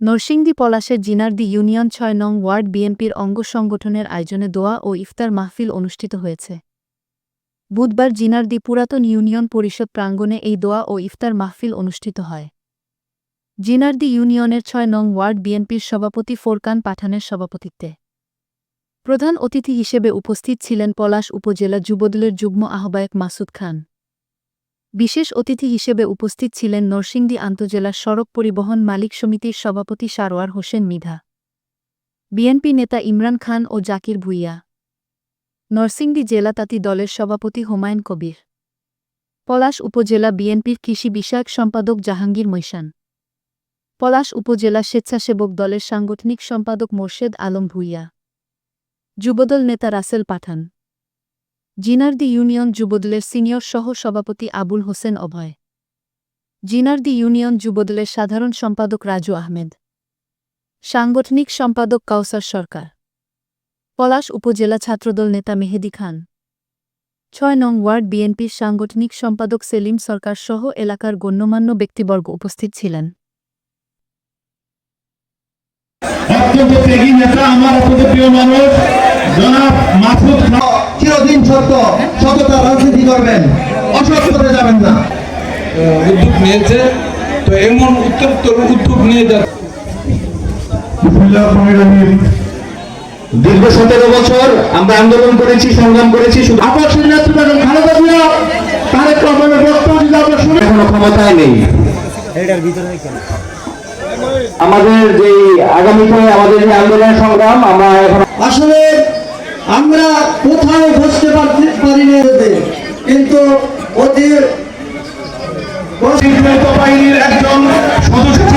নরসিংদী পলাশের জিনারদি ইউনিয়ন ছয় নং ওয়ার্ড বিএনপির অঙ্গ সংগঠনের আয়োজনে দোয়া ও ইফতার মাহফিল অনুষ্ঠিত হয়েছে। বুধবার জিনারদি পুরাতন ইউনিয়ন পরিষদ প্রাঙ্গণে এই দোয়া ও ইফতার মাহফিল অনুষ্ঠিত হয়। জিনারদি ইউনিয়নের ছয় নং ওয়ার্ড বিএনপির সভাপতি ফোরকান পাঠানের সভাপতিত্বে। প্রধান অতিথি হিসেবে উপস্থিত ছিলেন পলাশ উপজেলা যুবদলের যুগ্ম আহ্বায়ক মাসুদ খান। বিশেষ অতিথি হিসেবে উপস্থিত ছিলেন নরসিংদী আন্তজেলা সড়ক পরিবহন মালিক সমিতির সভাপতি সারোয়ার হোসেন মিধা, বিএনপি নেতা ইমরান খান ও জাকির ভুইয়া, নরসিংদী জেলা তাঁতি দলের সভাপতি হুমায়ুন কবির, পলাশ উপজেলা বিএনপির কৃষি বিষয়ক সম্পাদক জাহাঙ্গীর মৈশান, পলাশ উপজেলা স্বেচ্ছাসেবক দলের সাংগঠনিক সম্পাদক মোর্শেদ আলম ভুইয়া, যুবদল নেতা রাসেল পাঠান। জিনারদি ইউনিয়ন যুবদলের সিনিয়র সহ সভাপতি আবুল হোসেন অভয়। জিনারদি ইউনিয়ন যুবদলের সাধারণ সম্পাদক রাজু আহমেদ। সাংগঠনিক সম্পাদক কাউসার সরকার। পলাশ উপজেলা ছাত্রদল নেতা মেহেদি খান। ছয় নং ওয়ার্ড বিএনপির সাংগঠনিক সম্পাদক সেলিম সরকার সহ এলাকার গণ্যমান্য ব্যক্তিবর্গ উপস্থিত ছিলেন। অত্যন্ত ত্যাগী নেতা, আমার অত্যন্ত প্রিয় মানুষ, জনাব সত্য সততা রাজনীতি করবেন। পথে যাবেন না। উদ্যোগ নিয়েছে তো এমন উত্তরোত্তর উদ্যোগ নিয়ে যাচ্ছে। দীর্ঘ সতেরো বছর আমরা আন্দোলন করেছি সংগ্রাম করেছি শুধু আপসের নেতৃত্ব খালেদা জিয়া তারেক রহমানের বক্তব্য যদি আমরা শুনি। এখনও ক্ষমতায় নেই। আমাদের যে আগামীতে আমাদের যে আন্দোলন সংগ্রাম আমরা এখন আসলে আমরা কোথাও বসতে কিন্তু অতি একজন সদস্য।